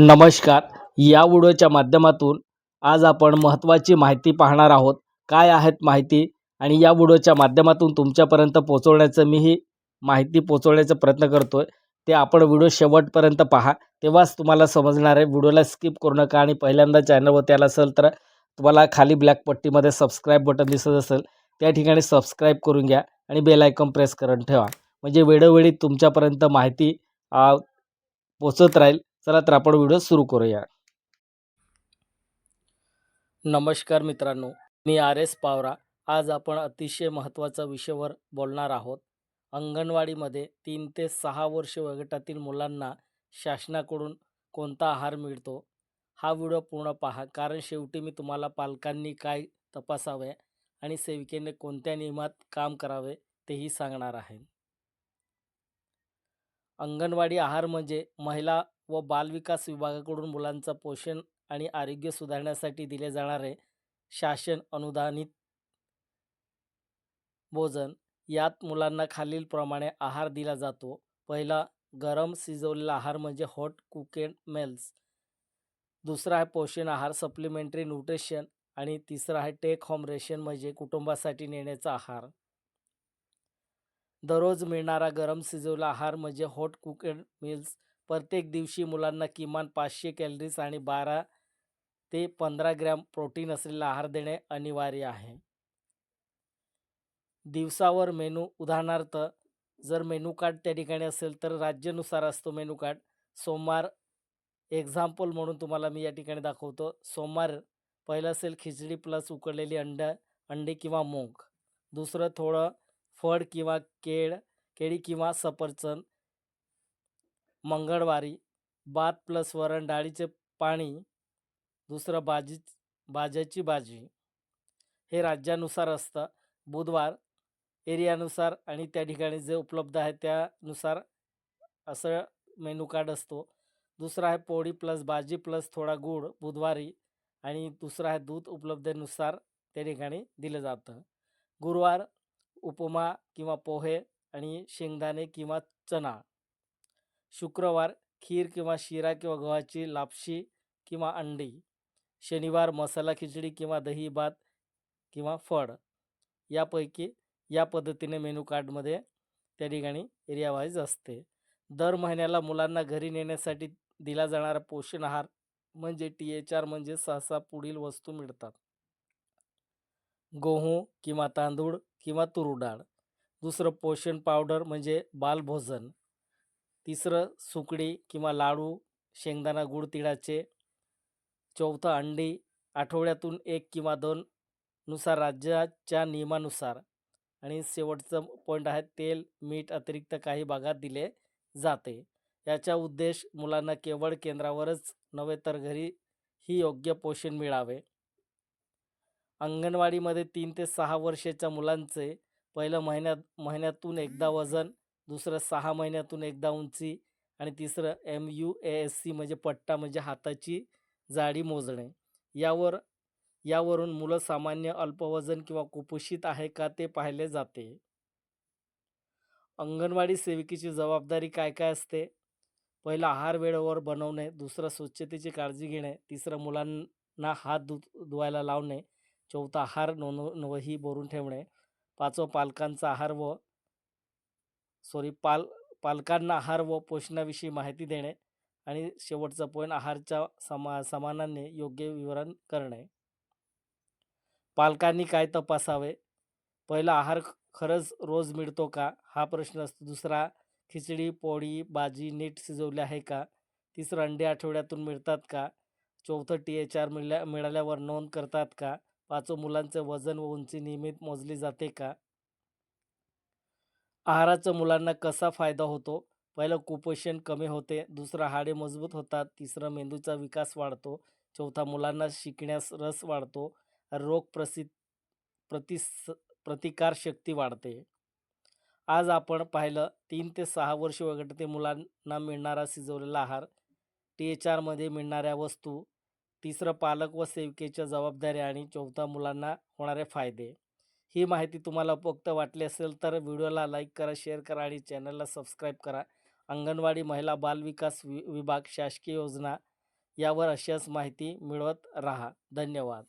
नमस्कार. या व्हिडिओच्या माध्यमातून आज आपण महत्त्वाची माहिती पाहणार आहोत. काय आहेत माहिती? आणि या व्हिडिओच्या माध्यमातून तुमच्यापर्यंत पोचवण्याचं मीही माहिती पोचवण्याचा प्रयत्न करतो आहे ते आपण व्हिडिओ शेवटपर्यंत पहा. तेव्हाच तुम्हाला समजणार आहे. व्हिडिओला स्किप करू नका आणि पहिल्यांदा चॅनलवर आला असेल तर तुम्हाला खाली ब्लॅक पट्टीमध्ये सबस्क्राईब बटन दिसत असेल त्या ठिकाणी सबस्क्राईब करून घ्या आणि बेल आयकॉन प्रेस करून ठेवा. म्हणजे वेळोवेळी तुमच्यापर्यंत माहिती पोचत राहील. चला तर आपण व्हिडिओ सुरू करूया. नमस्कार मित्रांनो मी आर एस पावरा. आज आपण अतिशय महत्त्वाच्या विषयावर बोलणार आहोत. अंगणवाडीमध्ये तीन ते सहा वर्ष वयोगटातील मुलांना शासनाकडून कोणता आहार मिळतो? हा व्हिडिओ पूर्ण पहा. कारण शेवटी मी तुम्हाला पालकांनी काय तपासावे आणि सेविकेने कोणत्या नियमात काम करावे तेही सांगणार आहे. अंगणवाडी आहार म्हणजे महिला व बालविकास विभागाकडून मुलांचं पोषण आणि आरोग्य सुधारण्यासाठी दिले जाणारे शासन अनुदानित भोजन. यात मुलांना खालीलप्रमाणे आहार दिला जातो. पहिला गरम शिजवलेला आहार म्हणजे हॉट कुकेड मेल्स. दुसरा आहे पोषण आहार सप्लिमेंटरी न्यूट्रिशन. आणि तिसरा आहे टेक होम रेशन म्हणजे कुटुंबासाठी नेण्याचा आहार. दररोज मिळणारा गरम शिजवलेला आहार म्हणजे हॉट कुकेड मील्स. प्रत्येक दिवशी मुलांना किमान पाचशे कॅलरीज आणि बारा ते पंधरा ग्रॅम प्रोटीन असलेला आहार देणे अनिवार्य आहे. दिवसावर मेनू उदाहरणार्थ जर मेनू कार्ड त्या ठिकाणी असेल तर राज्यानुसार असतो मेनू कार्ड सोमवार एक्झाम्पल म्हणून तुम्हाला मी या ठिकाणी दाखवतो. सोमवार पहिलं असेल खिचडी प्लस उकडलेली अंड अंडी किंवा मूग. दुसरं थोडं फळ किंवा केळ केळी किंवा सफरचंद. मंगळवारी भात प्लस वरण डाळीचे पाणी दुसरं भाजी भाज्याची भाजी. हे राज्यानुसार असतं. बुधवार एरियानुसार आणि त्या ठिकाणी जे उपलब्ध आहे त्यानुसार असं मेनू कार्ड असतो. दुसरा आहे पोळी प्लस भाजी प्लस थोडा गूळ बुधवारी आणि दुसरा आहे दूध उपलब्धतेनुसार त्या ठिकाणी दिलं जातं. गुरुवार उपमा किंवा पोहे आणि शेंगदाणे किंवा चणा. शुक्रवार खीर किंवा शिरा किंवा गव्हाची लापशी किंवा अंडी शनिवार मसाला खिचडी किंवा दही भात किंवा फळ. यापैकी या पद्धतीने मेनू कार्डमध्ये त्या ठिकाणी एरियावाईज असते. दर महिन्याला मुलांना घरी नेण्यासाठी दिला जाणारा पोषण आहार म्हणजे टी एच आर म्हणजे सहसा पुढील वस्तू मिळतात. गहू किंवा तांदूळ किंवा तुरडाळ दुसरं पोषण पावडर म्हणजे बालभोजन. तिसरं सुकडी किंवा लाडू शेंगदाणा गुळ तिळाचे चौथं अंडी आठवड्यातून एक किंवा दोन नुसार राज्याच्या नियमानुसार. आणि शेवटचं पॉईंट आहे तेल मीठ अतिरिक्त काही भागात दिले जाते. याचा उद्देश मुलांना केवळ केंद्रावरच नव्हे तर घरी ही योग्य पोषण मिळावे. अंगणवाडीमध्ये तीन ते सहा वर्षाच्या मुलांचे पहिलं महिन्यात महिन्यातून एकदा वजन दुसरं सहा महिन्यातून एकदा उंची आणि तिसरं M U A S C म्हणजे पट्टा म्हणजे हाताची जाडी मोजणे. यावर यावरून मुलं सामान्य अल्पवजन किंवा कुपोषित आहे का ते पाहिले जाते. अंगणवाडी सेविकेची जबाबदारी काय काय असते? पहिलं आहार वेळेवर बनवणे दुसरं स्वच्छतेची काळजी घेणे तिसरं मुलांना हात धु धुवायला लावणे चौथा आहार नोंदवही भरून ठेवणे पाचवं पालकांचा आहार व सॉरी पाल पालकांना आहार व पोषणाविषयी माहिती देणे आणि शेवटचा पॉईंट आहारच्या समा समानाने योग्य विवरण करणे. पालकांनी काय तपासावे? पहिला आहार खरंच रोज मिळतो का? हा प्रश्न असतो दुसरा खिचडी पोळी भाजी नीट शिजवली आहे का? तिसरं अंडे आठवड्यातून मिळतात का? चौथं टी एच आर मिळल्या मिळाल्यावर नोंद करतात का? पाचवं मुलांचे वजन व उंची नियमित मोजली जाते का? आहाराचा मुलांना कसा फायदा होतो? पहिलं कुपोषण कमी होते दुसरं हाडे मजबूत होतात तिसरं मेंदूचा विकास वाढतो चौथा मुलांना शिकण्यास रस वाढतो रोग प्रसि प्रतिस प्रतिकारशक्ती वाढते. आज आपण पाहिलं तीन ते सहा वर्ष वगैरे मुलांना मिळणारा शिजवलेला आहार टी एच आरमध्ये मिळणाऱ्या वस्तू तिसरं पालक व सेविकेच्या जबाबदाऱ्या आणि चौथा मुलांना होणारे फायदे. ही माहिती तुम्हाला उपयुक्त वाटली असेल तर व्हिडिओला लाईक करा शेअर करा आणि चॅनलला सबस्क्राईब करा. अंगणवाडी महिला बालविकास वि विभाग शासकीय योजना यावर अशाच माहिती मिळवत राहा. धन्यवाद.